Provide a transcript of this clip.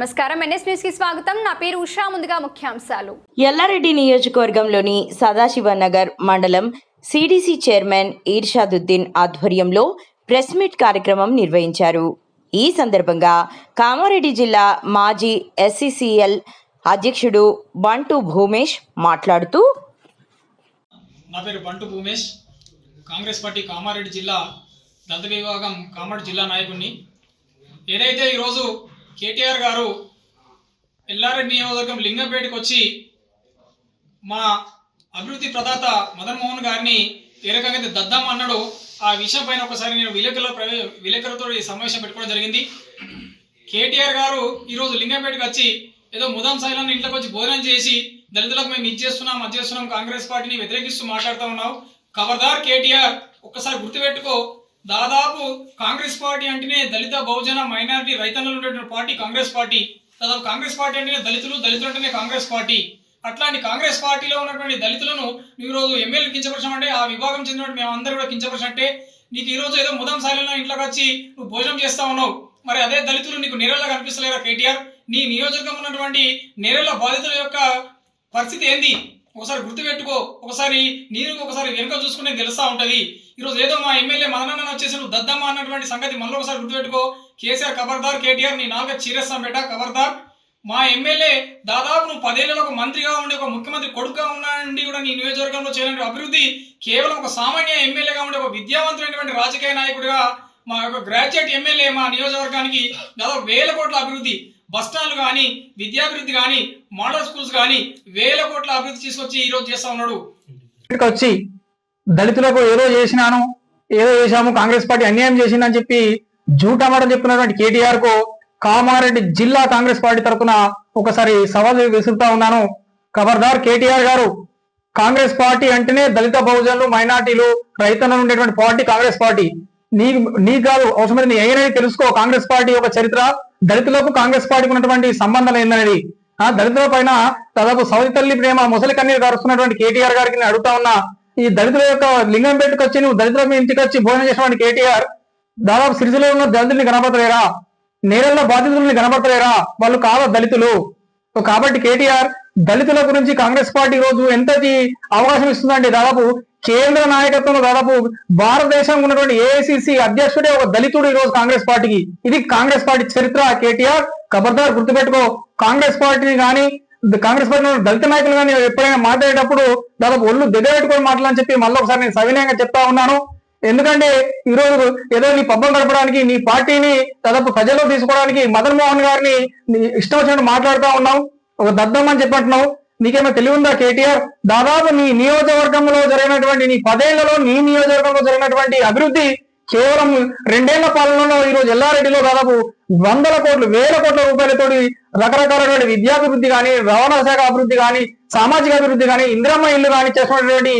నమస్కారం. ఎన్ఎస్ న్యూస్కి స్వాగతం. నా పేరు ఉషా. ముందుగా ముఖ్యాంశాలు. ఎల్లారెడ్డి నియోజకవర్గంలోని సదాశివనగర్ మండలం సిడిసి చైర్మన్ ఈర్షాదుద్దీన్ ఆధ్వర్యంలో ప్రెస్ మీట్ కార్యక్రమం నిర్వహించారు. ఈ సందర్భంగా కామారెడ్డి జిల్లా మాజీ ఎస్సీసీఎల్ అధ్యక్షుడు బంటు భూమేష్ మాట్లాడుతూ నా పేరు బంటు భూమేష్. కాంగ్రెస్ పార్టీ కామారెడ్డి జిల్లా దళిత విభాగం కామారెడ్డి జిల్లా నాయకుడిని. ఏదైతే ఈరోజు కేటీఆర్ గారు ఎల్లారెడ్డి నియోజకవర్గం లింగంపేటకు వచ్చి మా అభివృద్ధి ప్రదాత మదన్మోహన్ గారిని ఏ రకంగా అయితే దద్దాం ఆ విషయం పైన ఒకసారి నేను విలేకరుల ప్రవే విలేకరులతో ఈ సమావేశం పెట్టుకోవడం జరిగింది. కేటీఆర్ గారు ఈరోజు లింగంపేటకు వచ్చి ఏదో ముదాం సైలాన్ని ఇంట్లోకి వచ్చి భోజనం చేసి దళితులకు మేము ఇది చేస్తున్నాం అది చేస్తున్నాం కాంగ్రెస్ పార్టీని వ్యతిరేకిస్తూ మాట్లాడుతూ ఉన్నాం ఖబర్దార్ కేటీఆర్ ఒక్కసారి గుర్తుపెట్టుకో దాదాపు కాంగ్రెస్ పార్టీ అంటేనే దళిత బహుజన మైనారిటీ రైతన్నలు ఉండేటువంటి పార్టీ కాంగ్రెస్ పార్టీ. దాదాపు కాంగ్రెస్ పార్టీ అంటేనే దళితులు దళితులు అంటేనే కాంగ్రెస్ పార్టీ. అట్లాంటి కాంగ్రెస్ పార్టీలో ఉన్నటువంటి దళితులను నువ్వు రోజు ఎమ్మెల్యే కించపరచమంటే ఆ విభాగం చెందినటువంటి మేము అందరూ కూడా కించపరచంటే నీకు ఈరోజు ఏదో ముదం శైలిలో ఇంట్లోకి వచ్చి నువ్వు భోజనం చేస్తా ఉన్నావు. మరి అదే దళితులు నీకు నేరల్లా కనిపిస్తలేరా కేటీఆర్? నీ నియోజకవర్గం ఉన్నటువంటి నేరల బాధితుల యొక్క పరిస్థితి ఏంది? ఒకసారి గుర్తుపెట్టుకో. ఒకసారి నీరు ఒకసారి వెనుక చూసుకునే తెలుస్తా ఉంటది. ఈరోజు ఏదో మా ఎమ్మెల్యే మదనన్న వచ్చేసి నువ్వు దద్దమ్మ అన్నటువంటి సంగతి మనలో ఒకసారి గుర్తుపెట్టుకో. కేసీఆర్ ఖబర్దార్ కేటీఆర్ నీ నాలుగ చీరేస్తాం బేట ఖబర్దార్ మా ఎమ్మెల్యే దాదాపు నువ్వు పదేళ్ళలో ఒక మంత్రిగా ఉండి ఒక ముఖ్యమంత్రి కొడుకుగా ఉండి కూడా నీ నియోజకవర్గంలో చేయాలంటే అభివృద్ధి కేవలం ఒక సామాన్య ఎమ్మెల్యేగా ఉండే ఒక విద్యావంతుడైనటువంటి రాజకీయ నాయకుడిగా మా యొక్క గ్రాడ్యుయేట్ ఎమ్మెల్యే మా నియోజకవర్గానికి దాదాపు వేల కోట్ల అభివృద్ధి. బస్టాండ్లు కానీ విద్యాభివృద్ధి కానీ మోడల్ స్కూల్స్ కానీ వేల కోట్ల అభివృద్ధి తీసుకొచ్చి ఈ రోజు చేస్తా ఉన్నాడు. వచ్చి దళితులకు ఏదో చేసినాను ఏదో చేశాము కాంగ్రెస్ పార్టీ అన్యాయం చేసిందని చెప్పి జూటమాట చెప్తున్నటువంటి కేటీఆర్కు కామారెడ్డి జిల్లా కాంగ్రెస్ పార్టీ తరఫున ఒకసారి సవాల్ విసురుతా ఉన్నాను. ఖబర్దార్ కేటీఆర్ గారు కాంగ్రెస్ పార్టీ అంటేనే దళిత బహుజనులు మైనార్టీలు రైతన్నలు ఉండేటువంటి పార్టీ కాంగ్రెస్ పార్టీ. నీ నీ కాదు అవసరమైతే నీ ఏదైనా తెలుసుకో. కాంగ్రెస్ పార్టీ యొక్క చరిత్ర దళితులకు కాంగ్రెస్ పార్టీకి ఉన్నటువంటి సంబంధం ఏందనేది. ఆ దళితుల పైన దాదాపు సౌది తల్లి ప్రేమ ముసలి కన్నీరు కరుస్తున్నటువంటి కేటీఆర్ గారికి నేను అడుగుతా ఉన్నా ఈ దళితుల యొక్క లింగం పెట్టుకు వచ్చి నువ్వు దళితుల మీ ఇంటికి వచ్చి భోజనం చేసినటువంటి కేటీఆర్ దాదాపు సిరిసిలో ఉన్న దళితుల్ని కనబడతలేరా? నేరల్లో బాధితుల్ని కనబడతలేరా? వాళ్ళు కాదా దళితులు. కాబట్టి కేటీఆర్ దళితుల గురించి కాంగ్రెస్ పార్టీ రోజు ఎంతటి అవకాశం ఇస్తుందంటే దాదాపు కేంద్ర నాయకత్వంలో దాదాపు భారతదేశం ఉన్నటువంటి ఏఐసిసి అధ్యక్షుడే ఒక దళితుడు ఈ రోజు కాంగ్రెస్ పార్టీకి. ఇది కాంగ్రెస్ పార్టీ చరిత్ర కేటీఆర్ ఖబర్దార్ గుర్తుపెట్టుకో. కాంగ్రెస్ పార్టీని కానీ కాంగ్రెస్ పార్టీ దళిత నాయకులు కానీ ఎప్పుడైనా మాట్లాడేటప్పుడు దాదాపు ఒళ్ళు దగ్గర పెట్టుకొని మాట్లాడని చెప్పి మళ్ళీ ఒకసారి నేను సవినయంగా చెప్తా ఉన్నాను. ఎందుకంటే ఈరోజు ఏదో నీ పబ్బం గడపడానికి నీ పార్టీని దాదాపు ప్రజల్లో తీసుకోవడానికి మదన్ మోహన్ గారిని ఇష్టం వచ్చినట్టు మాట్లాడుతూ ఉన్నావు ఒక దద్దం అని చెప్పంటున్నావు. నీకేమో తెలివి ఉందా కేటీఆర్? దాదాపు నీ నియోజకవర్గంలో జరిగినటువంటి నీ పదేళ్ళలో నీ నియోజకవర్గంలో జరిగినటువంటి అభివృద్ధి కేవలం రెండేళ్ళ పాలనలో ఈరోజు ఎల్లారెడ్డిలో దాదాపు వందల కోట్లు వేల కోట్ల రూపాయలతోటి రకరకాలైనటువంటి విద్యాభివృద్ధి కానీ రవాణా శాఖ అభివృద్ధి కానీ సామాజిక అభివృద్ధి కానీ ఇంద్రమ్మ ఇల్లు కానీ చేసినటువంటి